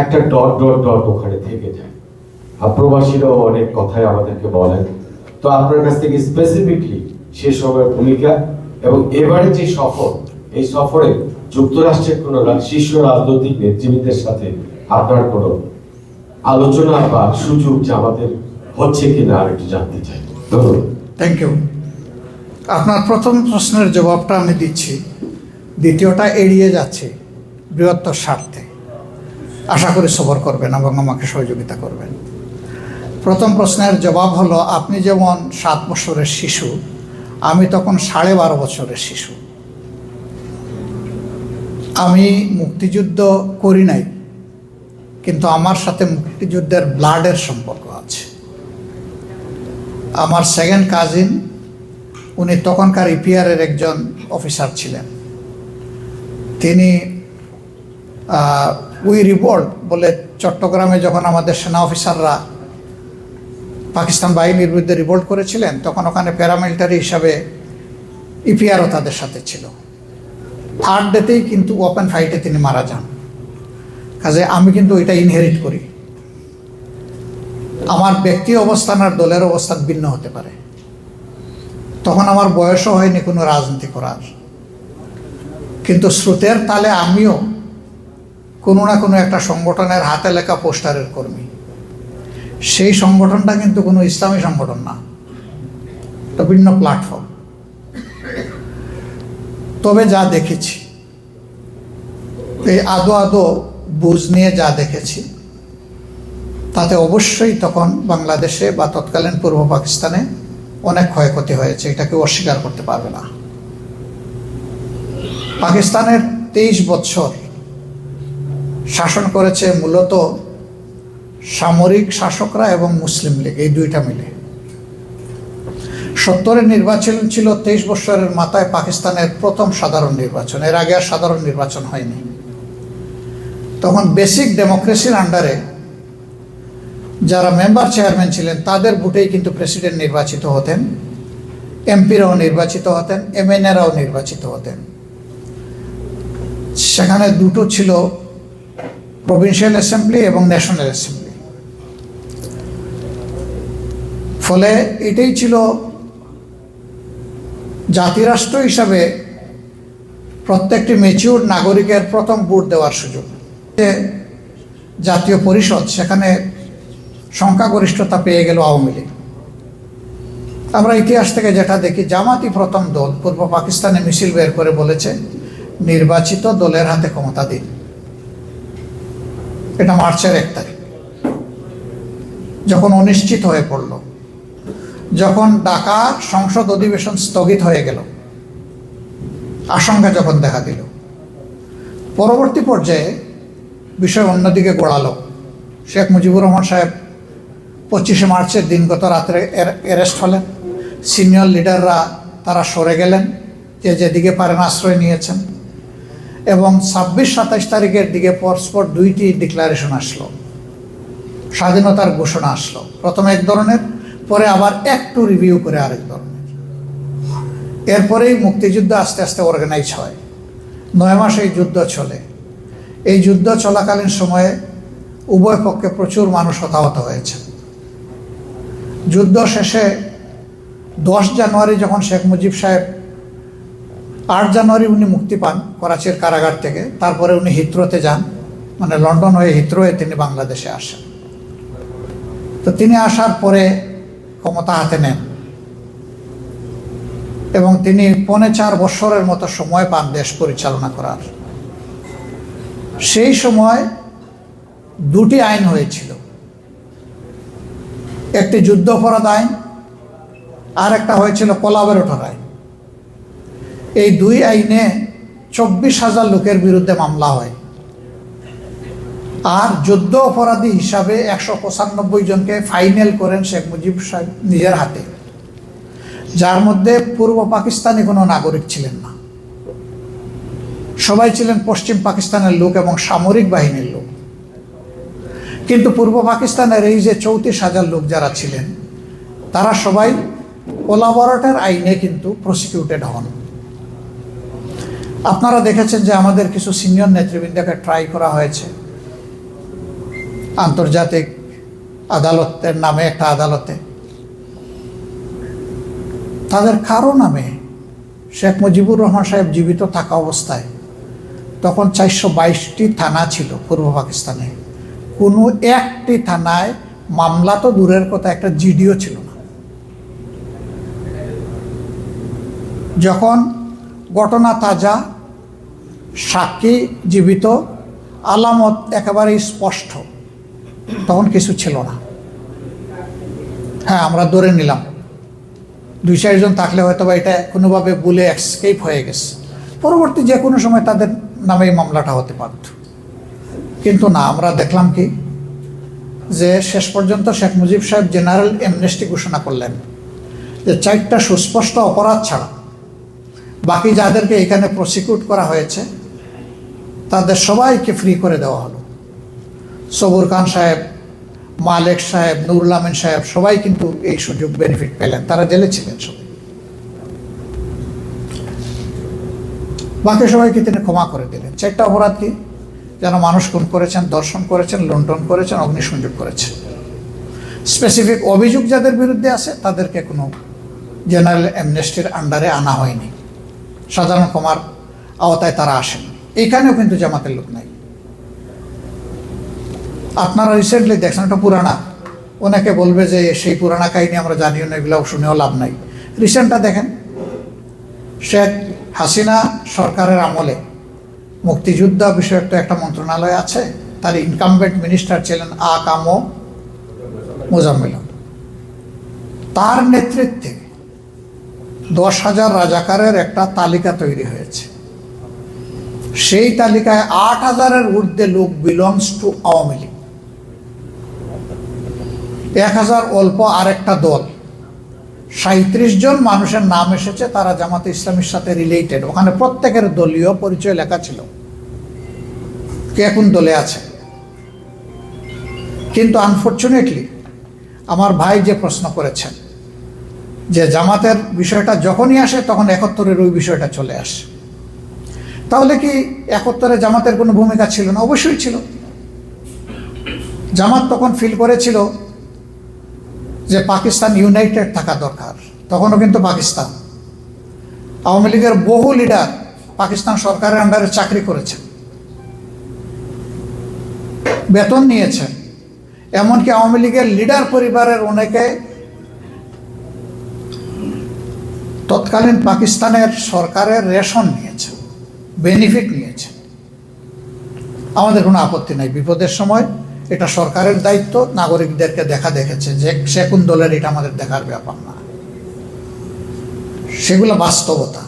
একটা dot dot dot ওখানে থেকে যায়। আর প্রবাসীরাও অনেক কথাই আমাদেরকে বলেন। তো আপনার কাছ থেকে স্পেসিফিকলি সে সময়ের ভূমিকা এবং এবারে যে সফর, এই সফরে যুক্তরাষ্ট্রের কোন শীর্ষ রাজনৈতিক নেতৃবৃন্দের সাথে আপনার কোনো আলোচনা বা সুযোগ যে আমাদের হচ্ছে কিনা আর একটু জানতে চাই। ধন্যবাদ। থ্যাংক ইউ আপনার প্রথম প্রশ্নের জবাবটা আমি দিচ্ছি। দ্বিতীয়টা এড়িয়ে যাচ্ছে বৃহত্তর স্বার্থে। আশা করি সবর করবেন এবং আমাকে সহযোগিতা করবেন। প্রথম প্রশ্নের জবাব হলো, আপনি যেমন সাত বছরের শিশু, আমি তখন সাড়ে বারো বছরের শিশু। আমি মুক্তিযুদ্ধ করি নাই, কিন্তু আমার সাথে মুক্তিযুদ্ধের ব্লাডের সম্পর্ক আছে। আমার সেকেন্ড কাজিন উনি তখনকার ইপিআরের একজন অফিসার ছিলেন। তিনি উই রিভোল্ট বলে চট্টগ্রামে যখন আমাদের সেনা অফিসাররা পাকিস্তান বাহিনীর বিরুদ্ধে রিভোল্ট করেছিলেন, তখন ওখানে প্যারামিলিটারি হিসাবে ইপিআরও তাদের সাথে ছিল। থার্ড ডেতেই কিন্তু ওপেন ফাইটে তিনি মারা যান। কাজে আমি কিন্তু এটা ইনহেরিট করি। আমার ব্যক্তি অবস্থান আর দলের অবস্থান ভিন্ন হতে পারে। তখন আমার বয়সও হয়নি কোনো রাজনীতি করার। কিন্তু স্রোতের তালে আমিও কোনো না কোনো একটা সংগঠনের হাতে লেখা পোস্টারের কর্মী। সেই সংগঠনটা কিন্তু কোনো ইসলামী সংগঠন না। এটা ভিন্ন প্ল্যাটফর্ম তবে যা দেখেছি, এই আদো আদো বুঝ নিয়ে যা দেখেছি, তাতে অবশ্যই তখন বাংলাদেশে বা তৎকালীন পূর্ব পাকিস্তানে অনেক ক্ষয়ক্ষতি হয়েছে। এটা কেউ অস্বীকার করতে পারবে না। পাকিস্তানের তেইশ বছর শাসন করেছে মূলত সামরিক শাসকরা এবং মুসলিম লীগ, এই দুইটা মিলে। সত্তরের নির্বাচন ছিল তেইশ বছরের মাথায় পাকিস্তানের প্রথম সাধারণ নির্বাচন। এর আগে আর সাধারণ নির্বাচন হয়নি। তখন বেসিক ডেমোক্রেসির আন্ডারে যারা মেম্বার চেয়ারম্যান ছিলেন, তাদের ভোটেই কিন্তু প্রেসিডেন্ট নির্বাচিত হতেন, এমপিরাও নির্বাচিত হতেন, এমএনএরাও নির্বাচিত হতেন। সেখানে দুটো ছিল প্রভিন্সিয়াল অ্যাসেম্বলি এবং ন্যাশনাল অ্যাসেম্বলি ফলে এটাই ছিল জাতিরাষ্ট্র হিসাবে প্রত্যেকটি মেচিউর নাগরিকের প্রথম ভোট দেওয়ার সুযোগ। যে জাতীয় পরিষদ, সেখানে সংখ্যাগরিষ্ঠতা পেয়ে গেল আওয়ামী লীগ। আমরা ইতিহাস থেকে যেটা দেখি, জামাতি প্রথম দল পূর্ব পাকিস্তানে মিছিল বের করে বলেছে, নির্বাচিত দলের হাতে ক্ষমতা দিন। এটা মার্চের এক তারিখ। যখন অনিশ্চিত হয়ে পড়ল, যখন ডাকা সংসদ অধিবেশন স্থগিত হয়ে গেল, আশঙ্কা যখন দেখা দিল, পরবর্তী পর্যায়ে বিষয় অন্যদিকে গড়ালো। শেখ মুজিবুর রহমান সাহেব পঁচিশে মার্চের দিনগত রাত্রে অ্যারেস্ট হলেন। সিনিয়র লিডাররা তারা সরে গেলেন, যে যেদিকে পারেন আশ্রয় নিয়েছেন। এবং ছাব্বিশ সাতাইশ তারিখের দিকে পরস্পর দুইটি ডিক্লারেশন আসলো। স্বাধীনতার ঘোষণা আসলো। প্রথমে এক ধরনের, পরে আবার একটু রিভিউ করে আরেক ধরনের। এরপরেই মুক্তিযুদ্ধ আস্তে আস্তে অর্গানাইজ হয়। নয় মাস এই যুদ্ধ চলে। এই যুদ্ধ চলাকালীন সময়ে উভয় পক্ষে প্রচুর মানুষ হতাহত হয়েছে। যুদ্ধ শেষে দশ জানুয়ারি যখন শেখ মুজিব সাহেব আট জানুয়ারি উনি মুক্তি পান করাচির কারাগার থেকে। তারপরে উনি হিত্রোতে যান। মানে লন্ডন হয়ে হিথ্রোয়ে তিনি বাংলাদেশে আসেন। তো তিনি আসার পরে ক্ষমতা হাতে নেন। এবং তিনি পৌনে চার বছরের মতো সময় পান দেশ পরিচালনা করার। সেই সময় দুটি আইন হয়েছিল। একটি যুদ্ধ অপরাধ আইন আর একটা হয়েছিল কোলাবরেটর আইন। এই দুই আইনে চব্বিশ হাজার লোকের বিরুদ্ধে মামলা হয়। আর যুদ্ধ অপরাধী হিসাবে একশো পঁচানব্বই জনকে ফাইনাল করেন শেখ মুজিব সাহেব নিজের হাতে। যার মধ্যে পূর্ব পাকিস্তানি কোনো নাগরিক ছিলেন না। সবাই ছিলেন পশ্চিম পাকিস্তানের লোক এবং সামরিক বাহিনীর লোক। কিন্তু পূর্ব পাকিস্তানের এই যে চৌত্রিশ হাজার লোক যারা ছিলেন, তারা সবাই কোলাবরেটর আইনে কিন্তু প্রসিকিউটেড হন। আপনারা দেখেছেন যে আমাদের কিছু সিনিয়র নেতৃবৃন্দকে ট্রাই করা হয়েছে। আন্তর্জাতিক আদালতের নামে একটা আদালতে। তাদের কারও নামে শেখ মুজিবুর রহমান সাহেব জীবিত থাকা অবস্থায় তখন চারশো বাইশটি থানা ছিল পূর্ব পাকিস্তানে। কোনো একটি থানায় মামলা তো দূরের কথা, একটা জিডিও ছিল না। যখন ঘটনা তাজা, সাক্ষী জীবিত, আলামত একেবারেই স্পষ্ট। তখন কিছু ছিল না। হ্যাঁ আমরা ধরে নিলাম। দুই চারজন থাকলে হয়তো বা এটা কোনোভাবে বলে এক্সকেপ হয়ে গেছে। পরবর্তী যে কোনো সময় তাদের নামে মামলাটা হতে পারত। কিন্তু না, আমরা দেখলাম কি? যে শেষ পর্যন্ত শেখ মুজিব সাহেব জেনারেল এমনেস্টি ঘোষণা করলেন যে চারটা সুস্পষ্ট অপরাধ ছাড়া বাকি যাদেরকে এখানে প্রসিকিউট করা হয়েছে, তাদের সবাইকে ফ্রি করে দেওয়া হলো। সবুর খান সাহেব, মালেক সাহেব, নুরুল আমিন সাহেব, সবাই কিন্তু এই সুযোগ বেনিফিট পেলেন। তারা জেলে ছিলেন সবাই। বাকি সবাইকে তিনি ক্ষমা করে দিলেন। চারটা অপরাধ কি? যেন মানুষ খুন করেছেন, দর্শন করেছেন, লুণ্ঠন করেছেন, অগ্নিসংযোগ করেছেন। স্পেসিফিক অভিযোগ যাদের বিরুদ্ধে আছে, তাদেরকে কোনো জেনারেল অ্যামনেস্টির আন্ডারে আনা হয়নি। সাধারণ ক্ষমার আওতায় তারা আসেন। এখানেও কিন্তু জামাতের লোক নাই। আপনারা রিসেন্টলি দেখছেন একটা পুরানা। অনেকে বলবে যে সেই পুরানা কাহিনী আমরা জানিও না এগুলো শুনেও লাভ নাই। রিসেন্টটা দেখেন, শেখ হাসিনা সরকারের আমলে মুক্তিযোদ্ধা বিষয়ক একটা মন্ত্রণালয় আছে, তার ইনকামবেন্ট মিনিস্টার ছিলেন আ কামো মোজাম্মেল। তার নেতৃত্বে দশ হাজার রাজাকারের একটা তালিকা তৈরি হয়েছে। সেই তালিকায় আট হাজারের ঊর্ধ্বে লোক বিলংস টু আওয়ামী লীগ। এক হাজার অল্প আরেকটা দল। সাঁত্রিশ জন মানুষের নাম এসেছে, তারা জামাতে ইসলামের সাথে রিলেটেড ওখানে প্রত্যেকের দলীয় পরিচয় লেখা ছিল। কে কোন দলে আছে? কিন্তু আনফর্চুনেটলি আমার ভাই যে প্রশ্ন করেছেন যে জামাতের বিষয়টা যখনই আসে, তখন একাত্তরের ওই বিষয়টা চলে আসে। তাহলে কি একাত্তরে জামাতের কোনো ভূমিকা ছিল না? অবশ্যই ছিল। জামাত তখন ফিল করেছিল যে পাকিস্তান ইউনাইটেড থাকা দরকার। তখনও কিন্তু পাকিস্তান। আওয়ামী লীগের বহু লিডার পাকিস্তান সরকারের আন্ডারে চাকরি করেছেন। বেতন নিয়েছেন। এমনকি আওয়ামী লীগের লিডার পরিবারের অনেকে তৎকালীন পাকিস্তানের সরকারের রেশন নিয়েছে বেনিফিট নিয়েছে। আমাদের কোনো আপত্তি নাই। বিপদের সময় এটা সরকারের দায়িত্ব, নাগরিকদেরকে দেখা দেখেছে যে সে কোন দলের এটা আমাদের দেখার ব্যাপার না। সেগুলো বাস্তবতা।